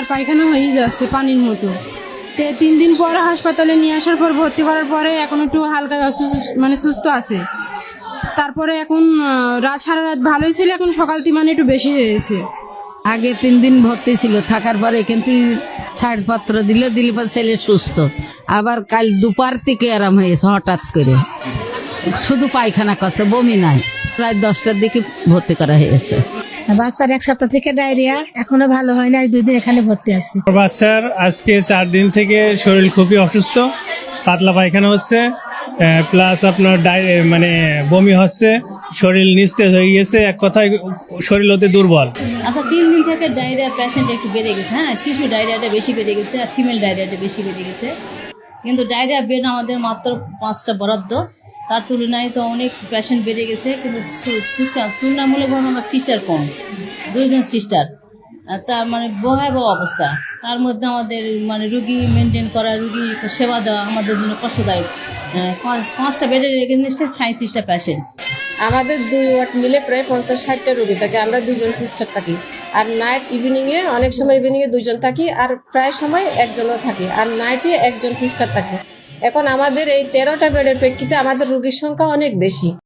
আর পায়খানা হয়েই যাচ্ছে পানির মতো। তে তিন দিন পর হাসপাতালে নিয়ে আসার পর ভর্তি করার পরে এখন একটু হালকা মানে সুস্থ আছে। তারপরে এখন রাত সারা রাত ভালোই ছিল, এখন সকাল মানে একটু বেশি হয়েছে। আগে তিন দিন ভর্তি ছিল, থাকার পরে কিন্তু ছাড়পত্র দিলে দিলে পর ছেলে সুস্থ। আবার কাল দুপার থেকে আরাম হয়েছে, হঠাৎ করে। শুধু পায়খানা করছে, বমি নাই। প্রায় দশটার দিকে ভর্তি করা হয়েছে। বাচ্চার এক সপ্তাহ থেকে ডায়রিয়া এখনও ভালো হয় না দুই দিন এখানে ভর্তি আছি। বাচ্চার আজকে চার দিন থেকে শরীর খুবই অসুস্থ পাতলা পায়খানা হচ্ছে প্লাস আপনার ডাই- মানে বমি হচ্ছে শরীর নিস্তেজ হয়ে গেছে এক কথায় শরীর হতে দুর্বল। আচ্ছা তিন দিন থেকে ডায়রিয়া পেশেন্ট একটু বেড়ে গেছে হ্যাঁ? শিশু ডায়রিয়াটা বেশি বেড়ে গেছে আর ফিমেল ডায়রিয়াটা বেশি বেড়ে গেছে। কিন্তু ডায়রিয়া বেড আমাদের মাত্র পাঁচটা বরাদ্দ। তার তুলনায় তো অনেক পেশেন্ট বেড়ে গেছে, কিন্তু তুলনামূলকভাবে আমার সিস্টার কম, দুইজন সিস্টার তার মানে ভয়াবহ অবস্থা। তার মধ্যে আমাদের মানে রুগী মেনটেন করা, রুগী সেবা দেওয়া আমাদের জন্য কষ্টদায়ক। পাঁচ- পাঁচটা বেডের এগেনস্টে সাঁত্রিশটা পেশেন্ট আমাদের দুই ওয়ার্ড মিলে প্রায় পঞ্চাশ ষাটটা রুগী থাকে, আমরা দুজন সিস্টার থাকি। আর নাইট ইভিনিংয়ে অনেক সময় ইভিনিংয়ে দুজন থাকি, আর প্রায় সময় একজনও থাকি। আর নাইটে একজন সিস্টার থাকে। এখন আমাদের এই তেরোটা বেডের প্রেক্ষিতে আমাদের রুগীর সংখ্যা অনেক বেশি।